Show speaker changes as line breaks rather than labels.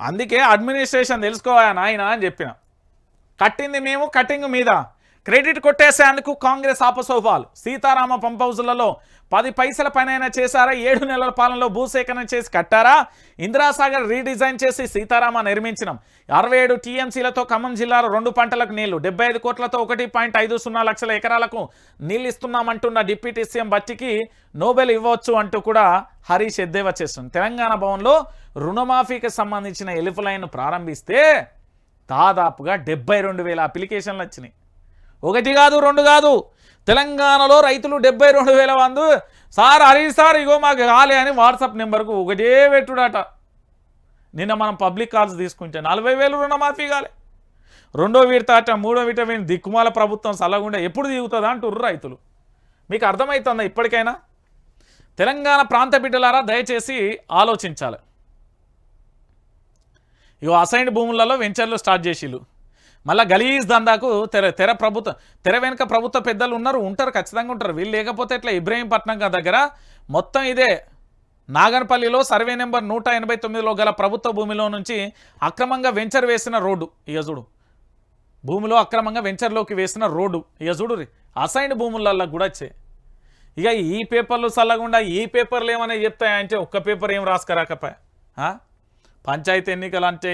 అందుకే అడ్మినిస్ట్రేషన్ తెలుసుకోవాలా నాయన అని చెప్పిన. కట్టింది మేము కటింగ్ మీద? క్రెడిట్ కొట్టేసేందుకు కాంగ్రెస్ ఆపసోఫాలు. సీతారామ పంప్ హౌజులలో పది పైసల పనైనా చేశారా? ఏడు నెలల పాలనలో భూసేకరణ చేసి కట్టారా? ఇందిరాసాగర్ రీడిజైన్ చేసి సీతారామ నిర్మించినాం. అరవై ఏడు టీఎంసీలతో ఖమ్మం జిల్లాలో రెండు పంటలకు నీళ్ళు డెబ్బై ఐదు కోట్లతో ఒకటి పాయింట్ ఐదు సున్నా లక్షల ఎకరాలకు నీళ్ళు ఇస్తున్నామంటున్న డిప్యూటీ సీఎం బట్టికి నోబెల్ ఇవ్వచ్చు అంటూ కూడా హరీష్ ఎద్దేవా చేస్తుంది. తెలంగాణ భవన్లో రుణమాఫీకి సంబంధించిన ఎలుపు లైన్ ప్రారంభిస్తే దాదాపుగా డెబ్బై రెండు వేల అప్లికేషన్లు వచ్చినాయి. ఒకటి కాదు రెండు కాదు. తెలంగాణలో రైతులు డెబ్బై రెండు వేల మంది. సార్ హరీష్ సార్ ఇగో మాకు కాలే అని వాట్సాప్ నెంబర్కు ఒకటే పెట్టుడట. నిన్న మనం పబ్లిక్ కాల్స్ తీసుకుంటే నలభై వేలు రుణమాఫీ కాలే. రెండో విడత అట మూడో విడత దిక్కుమాల ప్రభుత్వం సల్లగుండా ఎప్పుడు దిగుతుందా అంటుర్రు రైతులు. మీకు అర్థమవుతుందా ఇప్పటికైనా? తెలంగాణ ప్రాంత బిడ్డలారా దయచేసి ఆలోచించాలి. ఇగో అసైన్డ్ భూములలో వెంచర్లు స్టార్ట్ చేసిళ్ళు. మళ్ళీ గలీజ్ దందాకు తెర తెర ప్రభుత్వ తెర వెనుక ప్రభుత్వ పెద్దలు ఉన్నారు ఉంటారు ఖచ్చితంగా ఉంటారు. వీళ్ళు లేకపోతే ఇట్లా ఇబ్రహీంపట్నం దగ్గర మొత్తం ఇదే. నాగన్పల్లిలో సర్వే నెంబర్ నూట ఎనభై తొమ్మిదిలో గల ప్రభుత్వ భూమిలో నుంచి అక్రమంగా వెంచర్ వేసిన రోడ్డు. యజుడు భూమిలో అక్రమంగా వెంచర్లోకి వేసిన రోడ్డు. యజుడు అసైన్ రే. భూములలో కూడా వచ్చాయి ఇక ఈ పేపర్లు చల్లకుండా ఈ పేపర్లు ఏమైనా చెప్తాయంటే ఒక్క పేపర్ ఏం రాసుకరాకపోయా? పంచాయతీ ఎన్నికలు అంటే